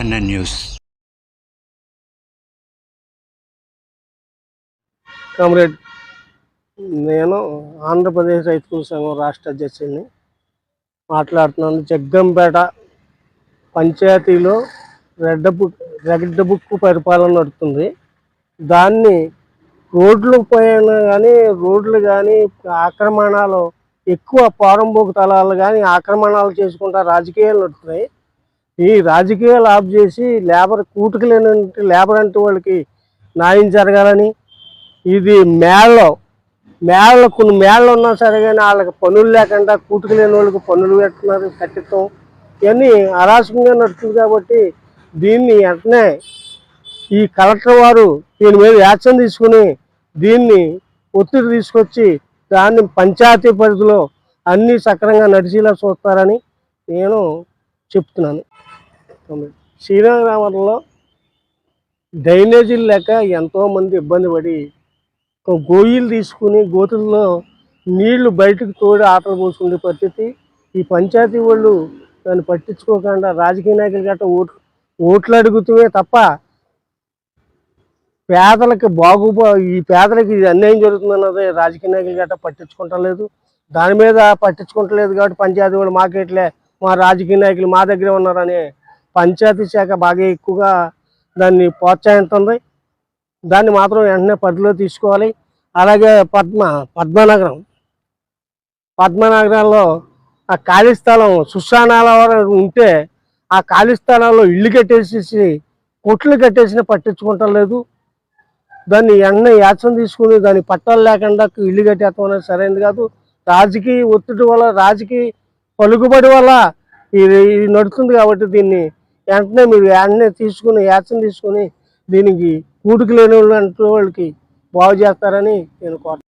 NN news. Comrade నేను ఆంధ్రప్రదేశ్ రైతుల సంఘం రాష్ట్ర అధ్యక్షుడిని మాట్లాడుతున్నాను. జగ్గంపేట పంచాయతీలో రెడ్ బుక్ రెడ్ బుక్ పరిపాలన నడుస్తుంది దాన్ని రోడ్లు పైన కానీ రోడ్లు కానీ ఆక్రమణాలు ఎక్కువ పారంభోగ తలాలు కానీ ఆక్రమణాలు చేసుకుంటా రాజకీయాలు నడుస్తున్నాయి ఈ రాజకీయాలు ఆఫ్ చేసి లేబర్ కూటుకు లేని లేబర్ అంటే వాళ్ళకి న్యాయం జరగాలని ఇది మేళ్ళలో మేళ్ళలో కొన్ని మేళ్ళు ఉన్నా సరే కానీ వాళ్ళకి పనులు లేకుండా కూటుకు లేని వాళ్ళకి పనులు పెట్టుకున్నారు కట్టిస్తాం ఇవన్నీ అరాచకంగా నడుస్తుంది కాబట్టి దీన్ని వెంటనే ఈ కలెక్టర్ వారు దీని మీద యాక్షన్ తీసుకుని దీన్ని ఒత్తిడి తీసుకొచ్చి దాన్ని పంచాయతీ పరిధిలో అన్నీ సక్రంగా నడిచేలా చూస్తారని నేను చెప్తున్నాను. శ్రీరామలో డ్రైనేజీలు లేక ఎంతోమంది ఇబ్బంది పడి ఒక గోయిలు తీసుకుని గోతుల్లో నీళ్ళు బయటకు తోడి ఆటలు పోసుకునే పరిస్థితి. ఈ పంచాయతీ వాళ్ళు దాన్ని పట్టించుకోకుండా రాజకీయ నాయకులు గట్రా ఓట్లు ఓట్లు అడుగుతూనే తప్ప పేదలకు బాగు ఈ పేదలకు ఇది అన్యాయం జరుగుతుందన్నది రాజకీయ నాయకులు గట్రా పట్టించుకుంటలేదు దాని మీద పట్టించుకుంటలేదు కాబట్టి పంచాయతీ వాళ్ళు మాకేట్లే మా రాజకీయ నాయకులు మా దగ్గరే ఉన్నారని పంచాయతీ శాఖ బాగా ఎక్కువగా దాన్ని ప్రోత్సహిస్తుంది. దాన్ని మాత్రం వెంటనే పరిధిలో తీసుకోవాలి. అలాగే పద్మ పద్మనగరం. పద్మనగరంలో ఆ ఖాళీ స్థలం సుశానాల వరకు ఉంటే ఆ ఖాళీ స్థలంలో ఇల్లు కట్టేసేసి కొట్లు కట్టేసిన పట్టించుకుంటం లేదు. దాన్ని వెంటనే యాక్షన్ తీసుకుని దాని పట్టాలు లేకుండా ఇల్లు కట్టేస్తాం అనేది సరైనది కాదు. రాజకీయ ఒత్తిడి వల్ల రాజకీయ పలుకుబడి వల్ల ఇది ఇది నడుస్తుంది కాబట్టి దీన్ని వెంటనే మీరు వెంటనే తీసుకుని యాక్షన్ తీసుకుని దీనికి కూటుకు లేని వాళ్ళు వాళ్ళకి బాగు చేస్తారని నేను కోరుతున్నాను.